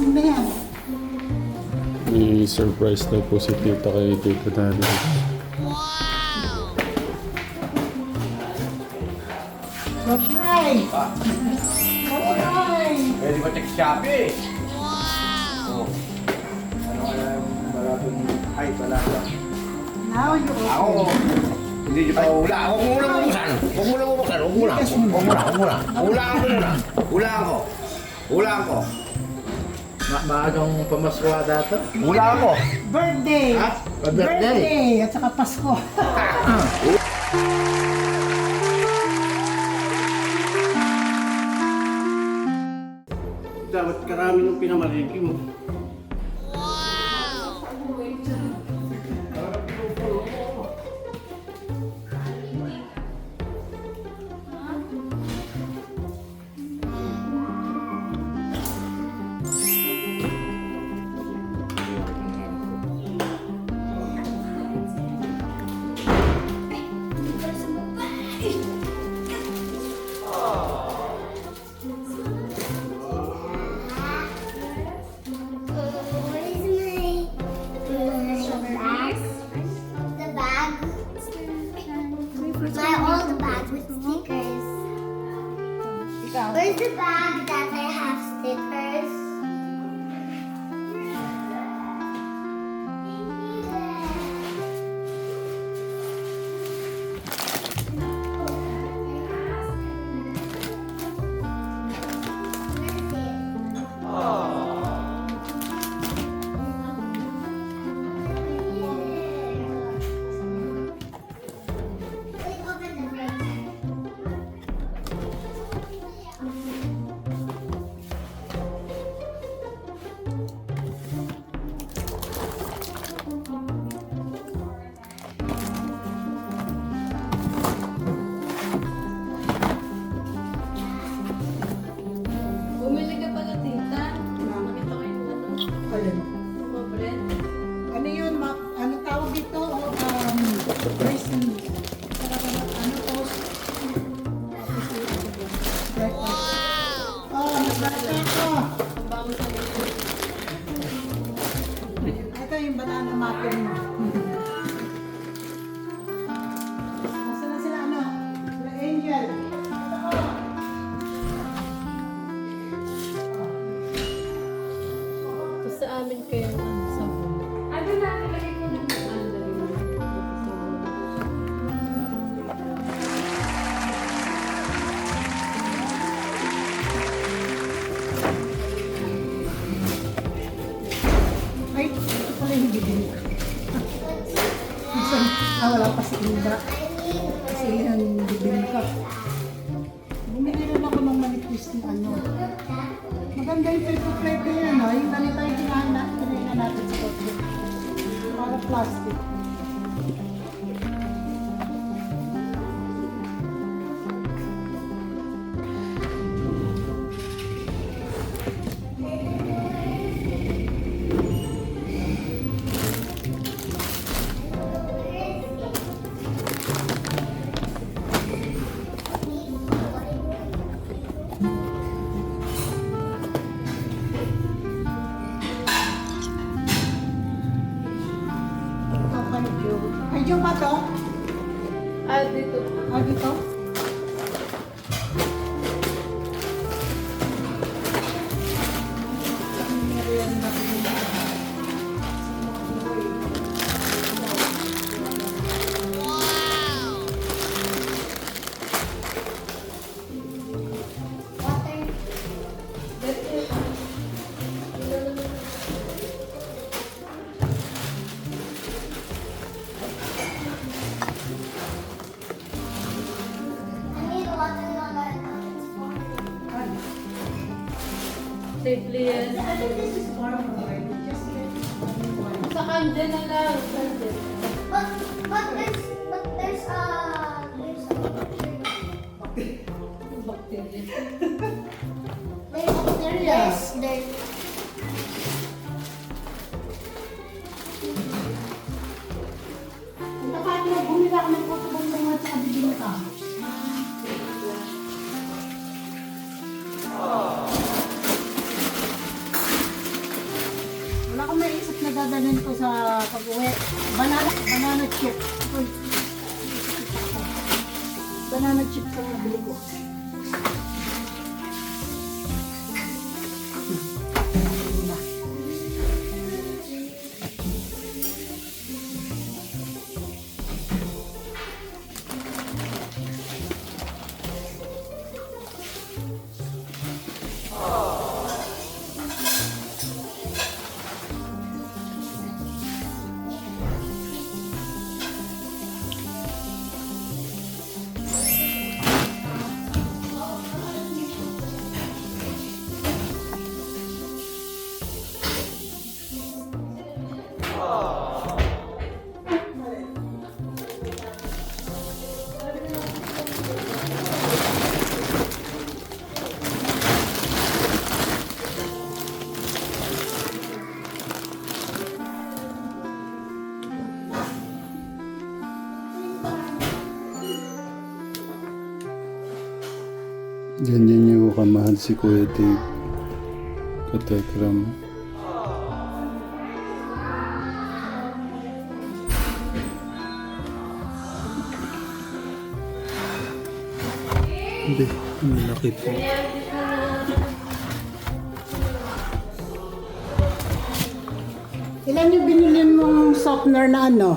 mo na yan. May surprise daw po si Tita kay Tita Daddy. Try! Try! Pwede ba check Shopee? Wow! Oh. Ano kaya yung maraming ay talaga? Now you Ako, hindi niyo pa hula. Huwag mo muna bubuksan. Huwag mo muna bubuksan. Huwag muna. Huwag muna. Huwag muna. Hulaan ko muna. Hulaan ko. Hulaan ko. Ma maagang pamasko data. Hulaan ko. Birthday! Ha? Birthday? At saka Pasko. Dapat karami ng pinamaliki mo. Yung wala pa si Inda. Kasi yan, bibili ko. Bumili rin ako ng manipis ng ano. Maganda yung paper plate think this is warm already. Just let it Sa kanya na lang. Pag-uwi. Banana, banana chip. Uy. Banana chip sa nabili ko. Ganyan niyo kamahal si Kuya Dave. Katekram. Hindi, ang laki po. Ilan yung binili mong softener na ano?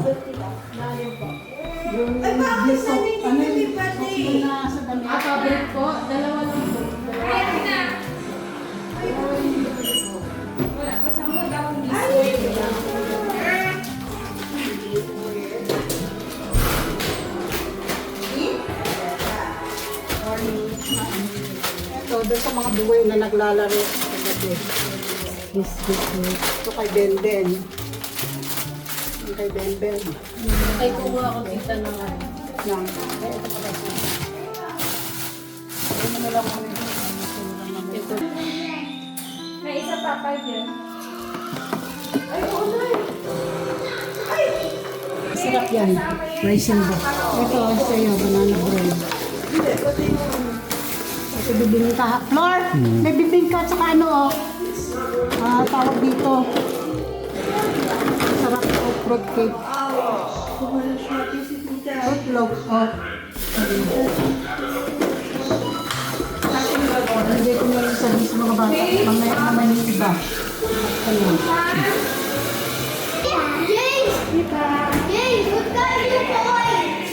Yung Ay, ano softener na sa damit? Fabric po. Dalawa lang po. Wala pa sa mga daong Ito, doon sa mga buhay na naglalaro sa gabi. This. Ito kay Benden. Yung kay Benden. Ay, kuha ako kita ng ano. Na lang kami. Ito. May isa pa, five yun. Sarap yan. Raisin ba? Ito, sa iyo, banana bread. Ito, bibingka. Flor, may bibingka at saka ano, oh. Ah, tawag dito. Sarap po, fruit cake. Fruit loaf, oh. Hindi ko na sabihin sa mga bata. Mamaya naman yung iba. Ano? James! James, what got you toys?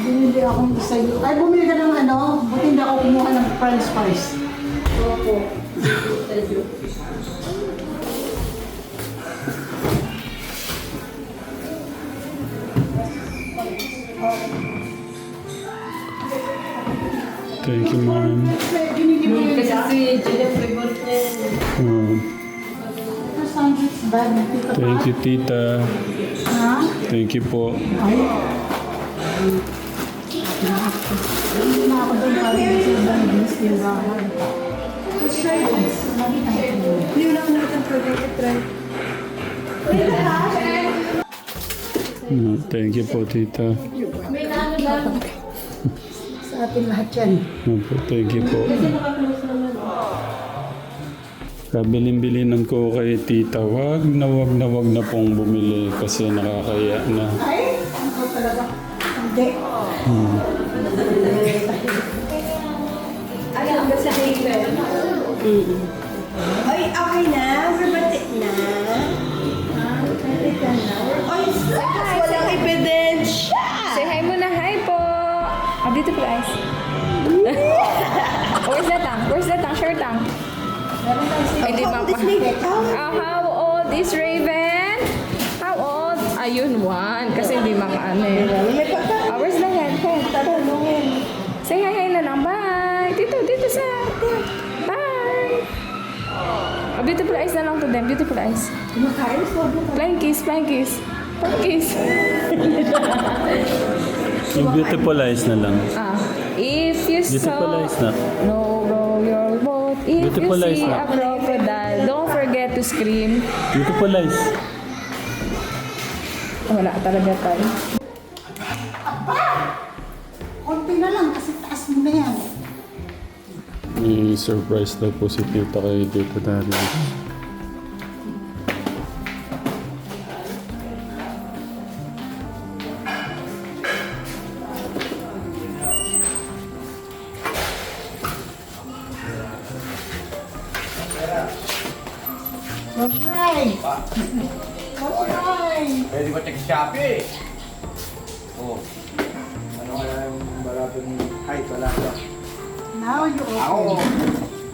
Binili akong isa yun. Ay, bumili ka ng ano? Buti hindi ako kumuha ng french fries. Opo. Thank you, na ako doon para sa ibang bilis yung bahay. Mm, Thank you po, tita. May naano lang. Sa atin lahat yan. Opo, thank you po. Kabilin-bilinan ko kay tita, wag na wag na wag na pong bumili kasi nakakaya na. Ay, ano talaga? Hindi. Ay, hanggang sa Haven. Ay, okay na. Verbati na. Ay, sus! Walang ebidensya! Po guys. Where's the tongue? Where's the tongue? Short tongue. Ay, di ba pa? Ah, how old is Raven? How old? Ayun, one. Kasi hindi makaano eh. Ah, where's the head? Head. Say hi, hi na lang. Bye. Dito, dito sa... Bye. Oh, beautiful eyes na lang to them. Beautiful eyes. Flying kiss, flying kiss. Flying kiss. Yung beautiful eyes na lang. Ah, if you Beautiful saw... eyes na. No, row your boat. If Beautiful you see na. a crocodile, don't forget to scream. Beautiful eyes. Wala talaga tayo. Aba! Konti na lang kasi taas mo na yan. May surprise daw po si Tita kay Tita Darius. Surprise! Surprise! Pwede ba check Shopee? Oh. Ano kaya yung barato ni Ay, wala ka. Now you. Ako,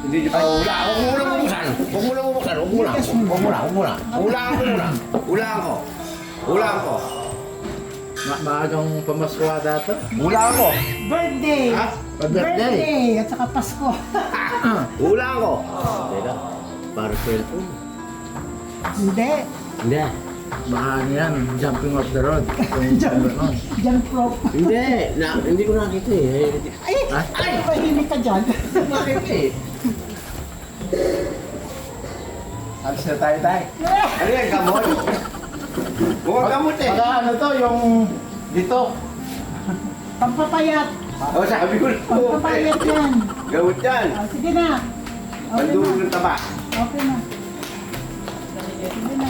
hindi niyo pa hula. Huwag mo muna bubuksan. Huwag mo muna bubuksan. Huwag muna. Huwag muna. Huwag muna. Hulaan ko muna. Hulaan ko. Hulaan ko. Ma maagang pamaswa dato. Hulaan ko. Birthday! Ha? Pag-birthday. At saka Pasko. Hulaan ko. Teka. Para cellphone. Hindi. Hindi. Baka ano yan, jumping off the road. Yung gano'n. Diyan prop. Hindi. Na, hindi ko nakita eh. Ay! Ha? Ay! Pahimik ka dyan. Nakita eh. Alis na tayo tayo. Ano yan? Gamot? Mukhang gamot eh. Baka ano to, yung dito. Pampapayat. O sabi ko lang. Pampapayat yan. Gamot yan. Ah, sige na. Okay Pandulog na. ng taba. Okay na. Sige na.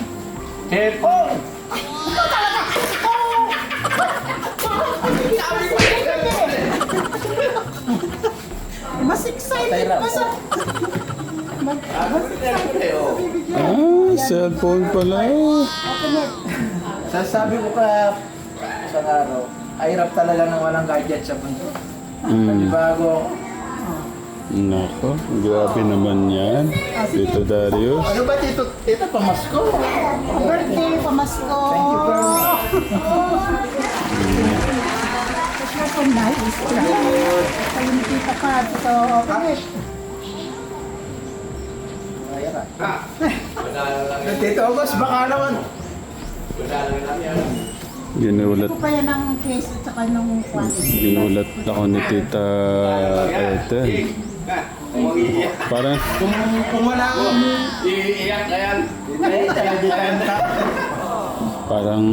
Cellphone! Mas excited pa sa... Mas excited sa bibigyan. Ah, cellphone pala. It. Sasabi ko ka sa araw, ay hirap talaga ng walang gadget sa mundo. Mm. Bago, Nako, grabe naman yan. Tito Darius. ano ba dito? Ito pamasko. Birthday, pamasko. Thank you very much. So nice. Kayo ni Tita Pat. So, ah. Tito August, baka naman. Ginulat, Ito pa yan ang case at saka nung ginulat ako ni Tita Ethel. Parang, Kung, kung wala akong Iiyak na yan. Hindi, hindi tayo parang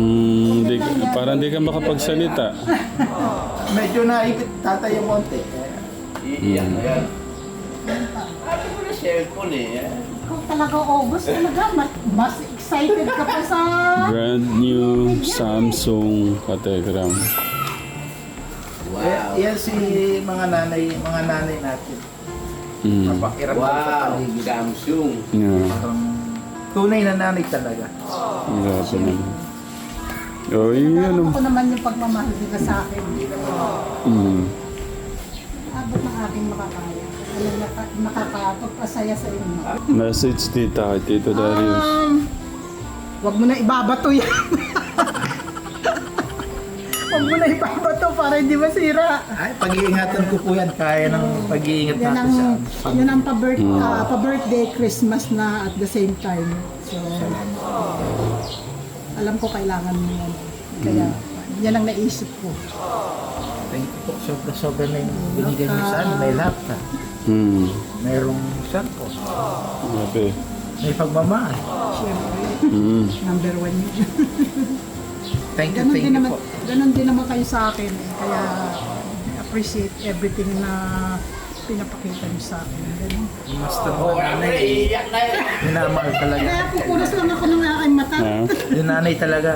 di, parang di ka makapagsalita. Medyo naipit tatay yung konti. Iiyak na yan. Sabi ko na cellphone eh. Kung talaga August talaga, mas, mas excited ka pa sa... Brand new Samsung Kategram. Wow. Yan si mga nanay, mga nanay natin. Mm. Mapakiram Wow, Samsung. Yeah, Parang tunay na nanay talaga. grabe naman. Oh, yun ano. Ako naman yung pagmamahal nila sa akin. Mm. Abot ng aking makakaya. Alam na nakakapagpasaya sa inyo. Message tita kay Tito Darius. Um, wag mo na ibabato yan. wag mo na ibabato para hindi masira. Ay, pag-iingatan ko po yan. Kaya ng pag-iingat Yan natin ang, sa yan ang pa-birth, ah, pa-birthday, Christmas na at the same time. So, alam ko kailangan mo yan. Kaya, yan ang naisip ko. Thank you po. Sobra-sobra na yung binigay niyo sa amin. May laptop. Hmm. Mayroong cellphone. Grabe. May pagmamahal. Siyempre, Mm. number one yun. Thank you, Ganon thank din you naman, po. ganon din naman kayo sa akin. Eh. Kaya, appreciate everything na pinapakita niyo sa akin. Ganon. Master mo nanay. Iiyak na yan. Minamahal talaga. Kaya pupunas lang ako ng aking mata. Ha? Yung nanay talaga.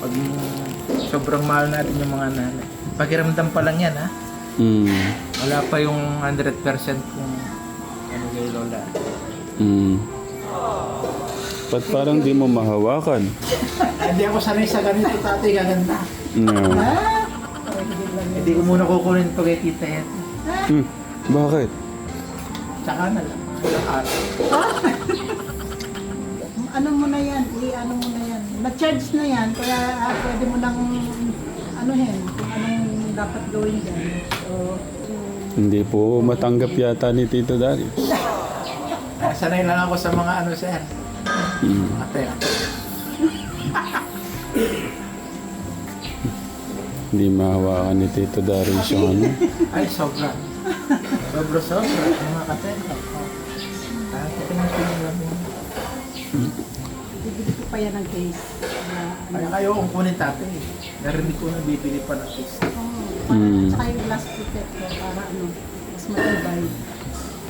Pag sobrang mahal natin yung mga nanay. Pakiramdam pa lang yan ha. Mm. Wala pa yung 100% kung ano kay Lola. Mm. Ba't parang di mo mahawakan? Hindi ako sanay sa ganito tatay, gaganda. No. Ah, Hindi ko muna kukunin ito kay Tita Ed. Hmm. Bakit? Tsaka na lang. Ilang araw. ano mo na yan, i-ano mo na yan. Na-charge na yan, kaya ah, pwede mo nang anuhin kung anong dapat gawin dyan. So, Hindi po matanggap yata ni Tito Darius. Ah, Sanay lang ako sa mga ano sir. Ate, ate. Hindi mahawakan ni Tito Darius yung ano. Ay, sobra. Sobra, sobra. Mga katenta. Ko yung lamin. bibili ko pa yan ng case. Ay, ayaw kong kunin tatay. Narinig ko na bibili pa ng case. oh, Mm. Tsaka yung glass protector para ano, mas matibay.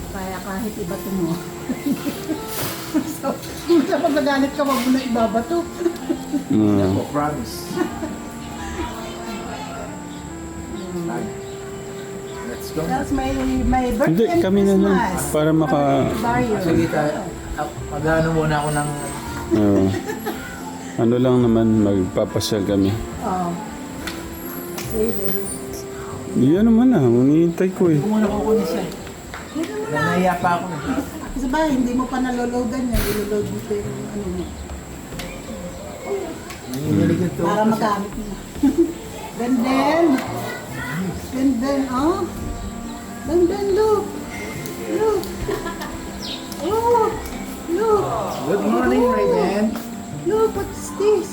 Kaya kahit ibato mo. So, kung sa pag nagalit ka, wag mo na ibabato. Mm. Oh, promise. Let's go. Tapos may, may birthday Hindi, kami na lang. Christmas. Para maka... Sige, tayo. Mag-ano muna ako ng... Oo. ano lang naman, magpapasyal kami. Oo. Sige. Yan naman na, hinihintay ko eh. Kung muna kukunin siya. Nanaya pa ako. Eh. Kasi ba, hindi mo pa naloloadan yan. Iloload mo pa yung ano mo. Para magamit mo. Ganden. Ganden, oh. Ganden, look. Look. Oh. Look. Good morning, Raven. Look, what's this?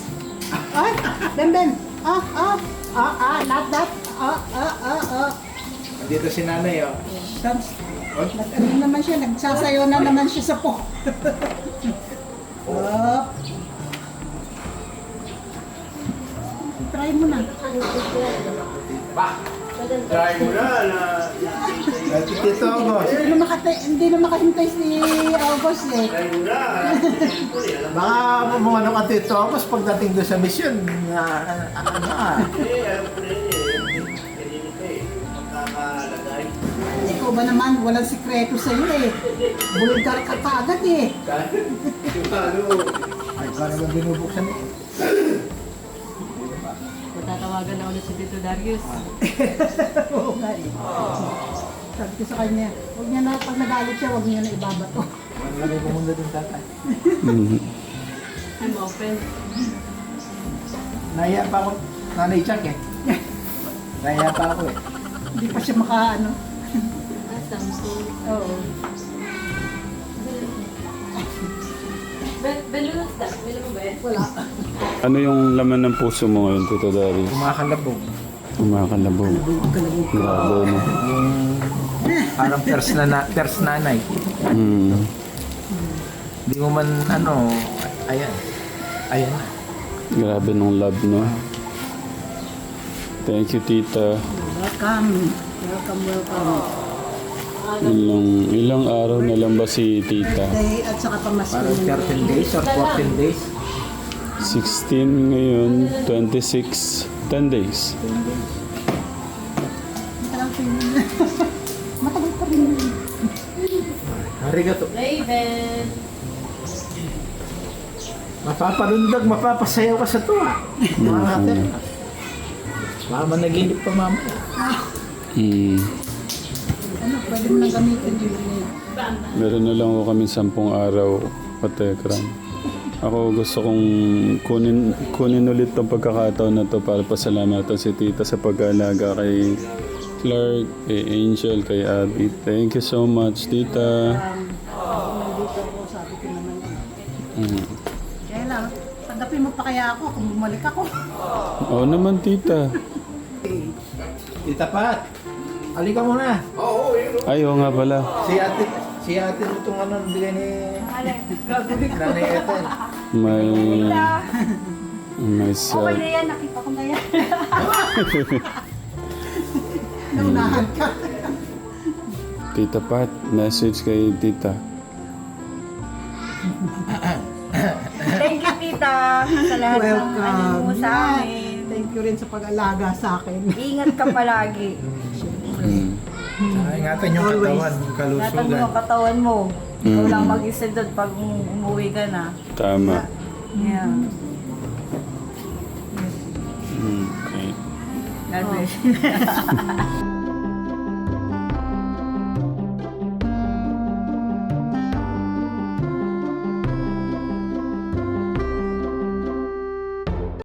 Ay, Ben Ben. Ah, ah. Ah, ah, not that. Ah, ah, ah, ah. Dito si nanay, oh. Sams. Nag-ano naman siya, nagsasayo na naman siya sa po. oh. Try mo na. Try mo na na. Tito August. Hindi na, makata- hindi na makahintay si August eh. Try mo na. Baka mga ano ka Tito August pagdating doon sa mission. Na, ano ah. Ikaw ba naman, walang sikreto sa iyo eh. Bulgar ka kagad eh. Ano, Ay, parang ba binubuksan eh. Matatawagan na ulit si Tito Darius. Oo nga eh. Sabi ko sa kanya, huwag niya na, pag nagalit siya, huwag niya na ibabato. Malagay ko muna doon tatay. I'm open. Naya pa ako. Nanay Chuck eh. Naya pa ako eh. Hindi pa siya maka ano. Samsung. Oo. Belulas ka? Belo mo ba yan? Wala. Ano yung laman ng puso mo ngayon, Tito Dari? Kumakalabog. Umakalabog. Grabe no. Yung parang pers na, na pers nanay. Mm. Hindi mo man ano, ayan. Ayan na. Grabe nung love, no? Thank you, Tita. Welcome. Welcome, welcome. Ilang, ilang araw na lang ba si Tita? Day at saka pamasko. Parang 13 days or 14 days. 16 ngayon, 26, 10 days. Matagal pa yun. Matagal pa rin yun. Arigato. Raven! Mapapalundag, mapapasayaw ka sa to. Mga ate. Baka managinip pa mamaya. Mm. Pwede mo nang gamitin yun eh. Meron na lang ako kami 10 araw, patekram. Ako gusto kong kunin, kunin ulit tong pagkakataon na to para pasalamatan si Tita sa pag-aalaga kay Clark, kay Angel, kay Abby. Thank you so much, Tita. Mm. Kaya lang, tanggapin mo pa kaya ako kung bumalik ako. Oo naman, Tita. Tita Pat, halika muna. Oo. Ay, oo nga pala. Si ate, si ate itong ano, bigay ni... Nanay Ethel. May... May sa... yan, nakita ko na yan. Naunahan ka. Tita Pat, message kay Tita. Thank you, tita, sa lahat ng ano mo sa amin. Thank you rin sa pag-alaga sa akin. Ingat ka palagi. Ingatan yung Always. katawan, yung Ingatan mo kalusugan. ang katawan mo. Ikaw Mm. lang mag-isa doon pag um- umuwi ka na. Tama. Yeah. Mm, Okay. God bless you.